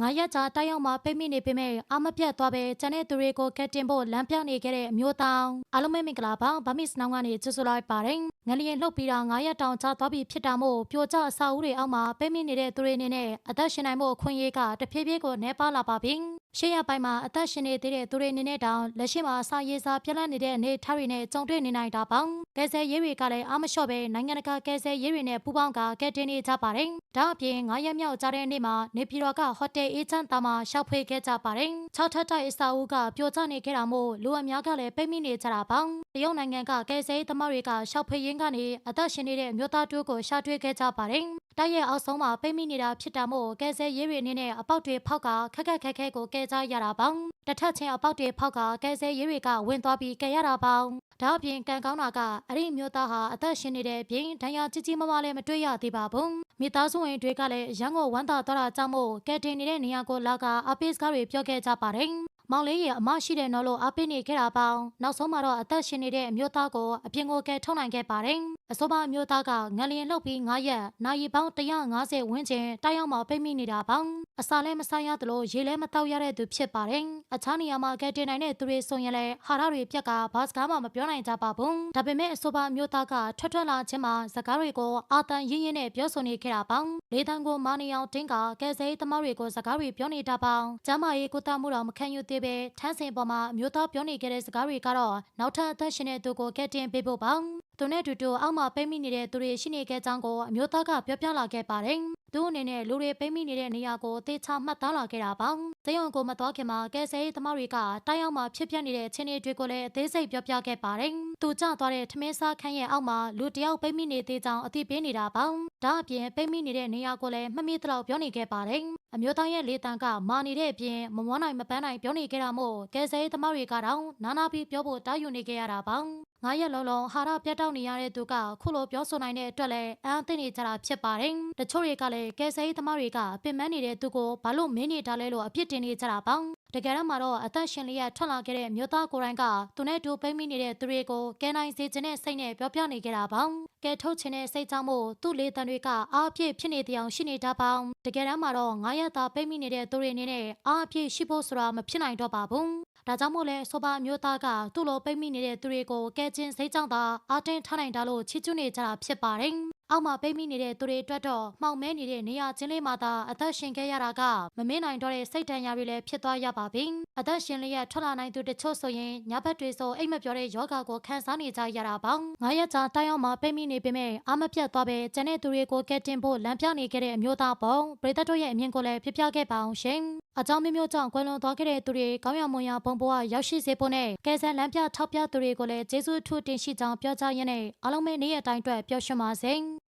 ငါရက်ကြာတိုက်ရောက်မှပိတ်မိနေပေမဲ့အာမပြတ်သွားပဲကျန်တဲ့သူတွေကိုကက်တင်ဖို့လမ်းပြနေခဲ့တဲ့အမျိုးတောင်အားလုံးပဲမင်္ဂလာပါဗမစ်နောင်ကနေကြိုဆိုလိုက်ပါတယ်ငလျင်လှုပ်ပြီးတော့ငါရက်တောင်ကြာသွားပြီဖြစ်တာမို့ပြိုကျအစာအုပ်တွေအောက်မှာပိတ်မိနေတဲ့သူတွေအနေနဲ့အသက်ရှင်နိုင်မှုအခွင့်အရေးကတဖြည်းဖြည်းကိုနှဲပါလာပါပြီ ရှေ့ရပိုင်းမှာအသက်ရှင်နေသေးတဲ့သူတွေအနေနဲ့တောင်လက်ရှိမှာအစာရေးစားပြက်လက်နေတဲ့အနေအထားတွေနဲ့ကြုံတွေ့နေနိုင်တာပေါင်းကဲဆယ်ရေးတွေကလည်းအားမလျှော့ပဲနိုင်ငံတကာကဲဆယ်ရေးတွေနဲ့ပူးပေါင်းကကဲတင်နေကြပါတယ်ဒါအပြင်ငါရက်မြောက်ကြတဲ့နေ့မှာနေပြည်တော်ကဟိုတယ်အေဂျင့်တာမှာရှောက်ဖွေခဲ့ကြပါတယ်၆ထပ်တိုက်အစာအုပ်ကပြိုကျနေခဲ့တာမို့လူအများကလည်းပိတ်မိနေကြတာပေါင်းတရုတ်နိုင်ငံကကဲဆယ်ရေးသမားတွေကရှောက်ဖွေရင်းကနေအသက်ရှင်နေတဲ့အမျိုးသားတို့ကိုရှာတွေ့ခဲ့ကြပါတယ် တိုက်ရဲ့အောက်ဆုံးမှာပိတ်မိနေတာဖြစ်တာမို့ကဲဆယ်ရေးတွေအနေနဲ့အပေါက်တွေဖောက်ကခက်ခက်ခဲခဲကိုကဲကြရတာပေါင်းတစ်ထပ်ချင်းအပေါက်တွေဖောက်ကကဲဆယ်ရေးတွေကဝင်သွားပြီးကဲရတာပေါင်းဒါအပြင်ကန်ကောင်းတာကအဲ့ဒီမျိုးသားဟာအသက်ရှင်နေတဲ့အပြင်ဒဏ်ရာကြီးကြီးမားမားလည်းမတွေ့ရသေးပါဘူးမိသားစုဝင်တွေကလည်းရန်ကုန်ဝမ်းသာသွားတာကြောင့်မို့ကဲတင်နေတဲ့နေရာကိုလာကအပိစကားတွေပြောခဲ့ကြပါတယ် မောင်လေးရဲ့အမရှိတဲ့နော်လို့အပိနေခဲ့တာပေါင်းနောက်ဆုံးမှာတော့အသက်ရှင်နေတဲ့အမျိုးသားကိုအပြင်ကိုကဲထုတ်နိုင်ခဲ့ပါတယ်အဆိုပါအမျိုးသားကငလျင်လှုပ်ပြီး9ရက်နိုင်ပေါင်း150ဝန်းကျင်တိုက်ရောက်မှပိတ်မိနေတာပေါင်းအစာလည်းမဆိုင်ရသလိုရေလည်းမတောက်ရတဲ့သူဖြစ်ပါတယ်အခြားနေရာမှာကဲတင်နိုင်တဲ့သူတွေဆိုရင်လည်းဟာရတွေပြက်ကဘာစကားမှမပြောနိုင်ကြပါဘူးဒါပေမဲ့အဆိုပါအမျိုးသားကထွက်ထွက်လာခြင်းမှာစကားတွေကိုအာတန်ရင်းရင်းနဲ့ပြောဆိုနေခဲ့တာပေါင်းလေတန်းကိုမာနီအောင်တင်းကကဲစိသမားတွေကိုစကားတွေပြောနေတာပေါင်းကျမ်းမာရေးကိုတမှုတော်မခံယူသေးပဲထန်းစင်ပေါ်မှာအမျိုးသားပြောနေခဲ့တဲ့စကားတွေကတော့နောက်ထပ်အသက်ရှင်တဲ့သူကိုကဲတင်ပေးဖို့ပေါင်းသူနဲ့အတူတူအောက်မှာပိတ်မိနေတဲ့သူတွေရှိနေခဲ့ကြောင်းကိုအမျိုးသားကပြောပြလာခဲ့ပါတယ်။ သူအနေနဲ့လူတွေပိတ်မိနေတဲ့နေရာကိုသေချာမှတ်သားလာခဲ့တာပါ။ဇယုံကိုမတော်ခင်မှာကဲဆယ်ရေးသမားတွေကတိုင်းအောင်မှာဖြစ်ပျက်နေတဲ့ချင်းတွေတွေကိုလည်းအသေးစိတ်ပြောပြခဲ့ပါတယ်။သူကျသွားတဲ့ထမင်းစားခန်းရဲ့အောက်မှာလူတယောက်ပိတ်မိနေသေးကြောင်းအသိပေးနေတာပါ။ဒါအပြင်ပိတ်မိနေတဲ့နေရာကိုလည်းမှတ်မိသလောက်ပြောနေခဲ့ပါတယ်။အမျိုးသားရဲ့လေတံကမာနေတဲ့အပြင်မမွန်းနိုင်မပန်းနိုင်ပြောနေခဲ့တာမို့ကဲဆယ်ရေးသမားတွေကတော့နာနာပြီးပြောဖို့တားယူနေခဲ့ရတာပါ။ ငါရက်လုံးလုံးဟာရပြတ်တောက်နေရတဲ့သူကခုလိုပြောဆိုနိုင်တဲ့အတွက်လည်းအံ့အသင့်နေကြတာဖြစ်ပါတယ်။တချို့တွေကလည်းကဲဆယ်ရေးသမားတွေကပင်မနေတဲ့သူကိုဘာလို့မင်းနေတာလဲလို့အပြစ်တင်နေကြတာပေါ့။တကယ်တော့မှတော့အသက်ရှင်လျက်ထွက်လာခဲ့တဲ့မြို့သားကိုယ်တိုင်ကသူနဲ့တူပိတ်မိနေတဲ့သူတွေကိုကဲနိုင်စေခြင်းနဲ့စိတ်နဲ့ပြောပြနေကြတာပေါ့။ကဲထုတ်ခြင်းနဲ့စိတ်ကြောင့်မို့သူ့လေတံတွေကအားအပြည့်ဖြစ်နေတဲ့အကြောင်းရှိနေတာပေါ့။တကယ်တော့မှတော့ငါရက်သားပိတ်မိနေတဲ့သူတွေအနေနဲ့အားအပြည့်ရှိဖို့ဆိုတာမဖြစ်နိုင်တော့ပါဘူး။ ဒါကြောင့်မို့လဲဆိုပါမျိုးသားကသူ့လိုပိတ်မိနေတဲ့သူတွေကိုကဲချင်းစိတ်ကြောင့်သာအာတင်းထားနိုင်တာလို့ချီးကျူးနေကြတာဖြစ်ပါတယ်။အောက်မှာပိတ်မိနေတဲ့သူတွေအတွက်တော့မှောင်မဲနေတဲ့နေရာချင်းလေးမှာသာအသက်ရှင်ခဲ့ရတာကမမင်းနိုင်တော့တဲ့စိတ်တန်ရာတွေလည်းဖြစ်သွားရပါပြီ။အသက်ရှင်လျက်ထွက်လာနိုင်သူတချို့ဆိုရင်ညဘက်တွေဆိုအိတ်မပြောတဲ့ယောဂကိုခံစားနေကြရတာပေါ့။ငါရက်ကြာတိုင်းအောင်မှာပိတ်မိနေပေမဲ့အာမပြတ်သွားပဲကျန်တဲ့သူတွေကိုကဲတင်ဖို့လမ်းပြနေခဲ့တဲ့အမျိုးသားပေါ့။ပရိသတ်တို့ရဲ့အမြင်ကိုလည်းပြပြခဲ့ပါအောင်ရှင်။ အကြောင်းမျိုးမျိုးကြောင့်ကွယ်လွန်သွားခဲ့တဲ့သူတွေကောင်းရမွန်ရဘုံဘဝရောက်ရှိစေဖို့နဲ့ကဲဆန်လမ်းပြထောက်ပြသူတွေကိုလည်းကျေးဇူးထူးတင်ရှိကြောင်းပြောကြားရင်းနဲ့အားလုံးပဲနေ့ရက်တိုင်းအတွက်ပျော်ရွှင်ပါစေ။